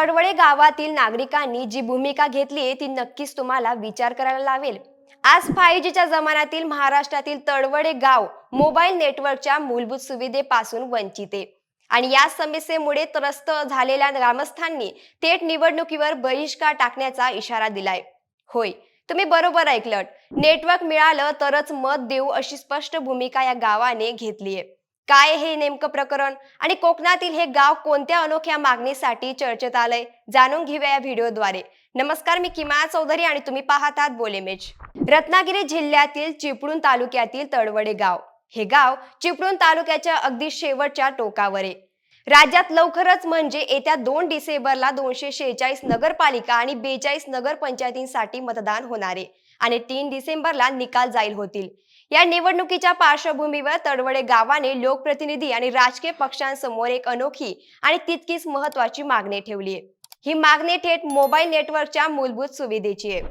तडवळे गावातील नागरिकांनी जी भूमिका घेतली आहे ती नक्कीच तुम्हाला विचार करायला लावेल. आज फाय जीच्या जमान्यातील महाराष्ट्रातील तडवळे गाव मोबाईल नेटवर्कच्या मूलभूत सुविधेपासून वंचित आहे. आणि या समस्येमुळे त्रस्त झालेल्या ग्रामस्थांनी थेट निवडणुकीवर बहिष्कार टाकण्याचा इशारा दिलाय. होय तुम्ही बरोबर ऐकलं नेटवर्क मिळालं तरच मत देऊ अशी स्पष्ट भूमिका या गावाने घेतली आहे. काय हे नेमकं प्रकरण? आणि कोकणातील हे गाव कोणत्या अनोख्या मागणीसाठी चर्चेत आलंय? जाणून घेऊया या व्हिडिओद्वारे. नमस्कार मी किमा चौधरी आणि तुम्ही पाहत आहात बोलेमेज रत्नागिरी जिल्ह्यातील चिपळूण तालुक्यातील तडवडे गाव. हे गाव चिपळूण तालुक्याच्या अगदी शेवटच्या टोकावर आहे. राज्यात लवकरच म्हणजे येत्या दोन डिसेंबरला दोनशे शेहेचाळीस नगरपालिका आणि बेचाळीस नगरपंचायतींसाठी मतदान होणार आहे आणि तीन डिसेंबरला निकाल जाहीर होतील. या निवडणुकीच्या पार्श्वभूमीवर तडवडे गावाने लोकप्रतिनिधी आणि राजकीय पक्षांसमोर एक अनोखी आणि तितकीच महत्वाची मागणी ठेवली आहे. ही मागणी थेट मोबाईल नेटवर्कच्या मूलभूत सुविधेची आहे.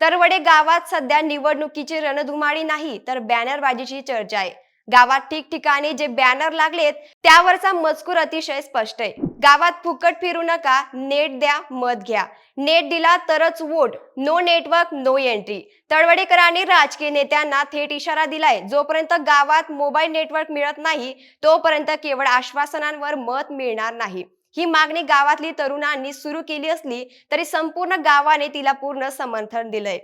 तरवडे गावात सध्या निवडणुकीची रणधुमाळी नाही तर बॅनरबाजीची चर्चा आहे. गावात ठिकठिकाणी जे बॅनर लागलेत त्यावरचा मजकूर अतिशय स्पष्ट आहे. गावात फुकट फिरू नका नेट द्या मत घ्या. नेट दिला तरच vote no network no entry तळवडेकरांनी राजकीय नेत्यांना थेट इशारा दिलाय. जोपर्यंत गावात मोबाईल नेटवर्क मिळत नाही तोपर्यंत केवळ आश्वासनांवर मत मिळणार नाही. ही मागणी गावातली तरुणांनी सुरू केली असली तरी संपूर्ण गावाने तिला पूर्ण समर्थन दिलंय.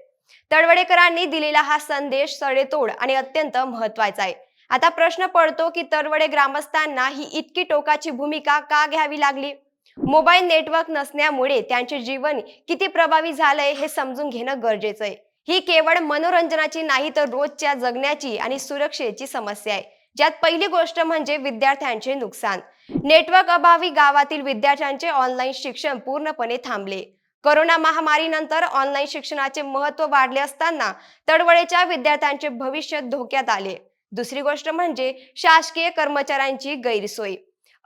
तळवडेकरांनी दिलेला हा संदेश सडेतोड आणि अत्यंत महत्त्वाचा आहे. आता प्रश्न पडतो की तरवडे ग्रामस्थांना ही इतकी टोकाची भूमिका का घ्यावी लागली? मोबाईल नेटवर्क नसण्यामुळे त्यांचे जीवन किती प्रभावी झालंय हे समजून घेणं गरजेचं आहे. ही केवळ मनोरंजनाची नाही तर रोजच्या जगण्याची आणि सुरक्षेची समस्या आहे. ज्यात पहिली गोष्ट म्हणजे विद्यार्थ्यांचे नुकसान. नेटवर्क अभावी गावातील विद्यार्थ्यांचे ऑनलाईन शिक्षण पूर्णपणे थांबले. कोरोना महामारीनंतर ऑनलाईन शिक्षणाचे महत्त्व वाढले असताना तडवळेच्या विद्यार्थ्यांचे भविष्य धोक्यात आले. दुसरी गोष्ट म्हणजे शासकीय कर्मचाऱ्यांची गैरसोय.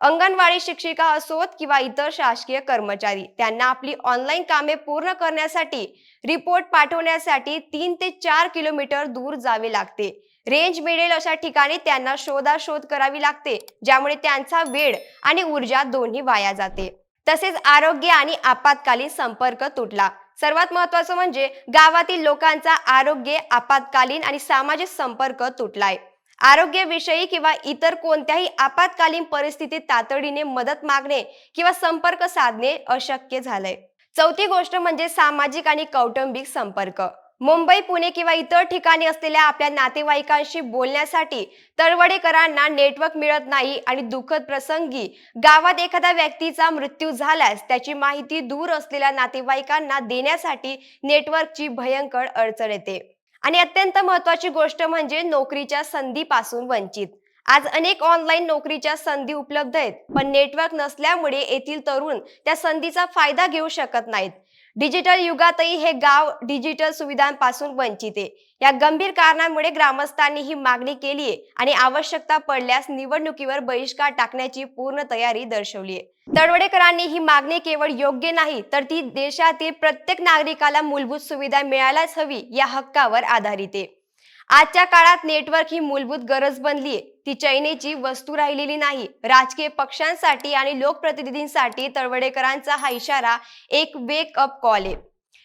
अंगणवाडी शिक्षिका असोत किंवा इतर शासकीय कर्मचारी त्यांना आपली ऑनलाईन कामे पूर्ण करण्यासाठी रिपोर्ट पाठवण्यासाठी तीन ते चार किलोमीटर दूर जावे लागते. रेंज मिळेल अशा ठिकाणी त्यांना शोधाशोध करावी लागते ज्यामुळे त्यांचा वेळ आणि ऊर्जा दोन्ही वाया जाते. तसेच आरोग्य आणि आपत्कालीन संपर्क तुटला. सर्वात महत्वाचं म्हणजे गावातील लोकांचा आरोग्य आपत्कालीन आणि सामाजिक संपर्क तुटलाय. आरोग्यविषयी किंवा इतर कोणत्याही आपत्कालीन परिस्थितीत तातडीने मदत मागणे किंवा संपर्क साधणे अशक्य झालंय. चौथी गोष्ट म्हणजे सामाजिक आणि कौटुंबिक संपर्क. मुंबई पुणे किंवा इतर ठिकाणी असलेल्या आपल्या नातेवाईकांशी बोलण्यासाठी तळवडेकरांना नेटवर्क मिळत नाही आणि दुःखद प्रसंगी गावात एखाद्या व्यक्तीचा मृत्यू झाल्यास त्याची माहिती दूर असलेल्या नातेवाईकांना देण्यासाठी नेटवर्कची भयंकर अडचण येते. आणि अत्यंत महत्वाची गोष्ट म्हणजे नोकरीच्या संधीपासून वंचित. आज अनेक ऑनलाईन नोकरीच्या संधी उपलब्ध आहेत पण नेटवर्क नसल्यामुळे येथील तरुण त्या संधीचा फायदा घेऊ शकत नाहीत. डिजिटल युगातही हे गाव डिजिटल सुविधांपासून वंचित आहे. या गंभीर कारणांमुळे ग्रामस्थांनी ही मागणी केली आहे आणि आवश्यकता पडल्यास निवडणुकीवर बहिष्कार टाकण्याची पूर्ण तयारी दर्शवली आहे. तडवडेकरांनी ही मागणी केवळ योग्य नाही तर ती देशातील प्रत्येक नागरिकाला मूलभूत सुविधा मिळायलाच हवी या हक्कावर आधारित आहे. आजच्या काळात नेटवर्क ही मूलभूत गरज बनली आहे ती चैनेची वस्तू राहिलेली नाही. राजकीय पक्षांसाठी आणि लोकप्रतिनिधींसाठी तळवडेकरांचा हा इशारा एक वेक अप कॉल आहे.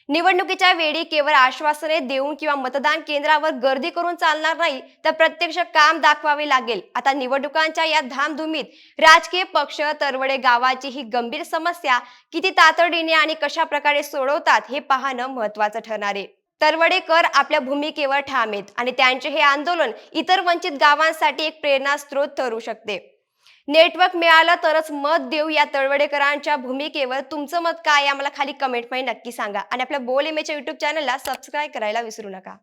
निवडणुकीच्या वेळी केवळ आश्वासने देऊन किंवा मतदान केंद्रावर गर्दी करून चालणार नाही तर प्रत्यक्ष काम दाखवावे लागेल. आता निवडणुकांच्या या धामधुमीत राजकीय पक्ष तरवडे गावाची ही गंभीर समस्या किती तातडीने आणि कशा प्रकारे सोडवतात हे पाहणं महत्वाचं ठरणार आहे. तरवडेकर आपल्या भूमिकेवर ठाम आहेत आणि त्यांचे हे आंदोलन इतर वंचित गावांसाठी एक प्रेरणास्त्रोत ठरू शकते. नेटवर्क मिळालं तरच मत देऊ या तळवडेकरांच्या भूमिकेवर तुमचं मत काय आहे? आम्हाला खाली कमेंटमध्ये नक्की सांगा. आणि आपल्या बोल इमेजच्या युट्यूब चॅनलला सबस्क्राईब करायला विसरू नका.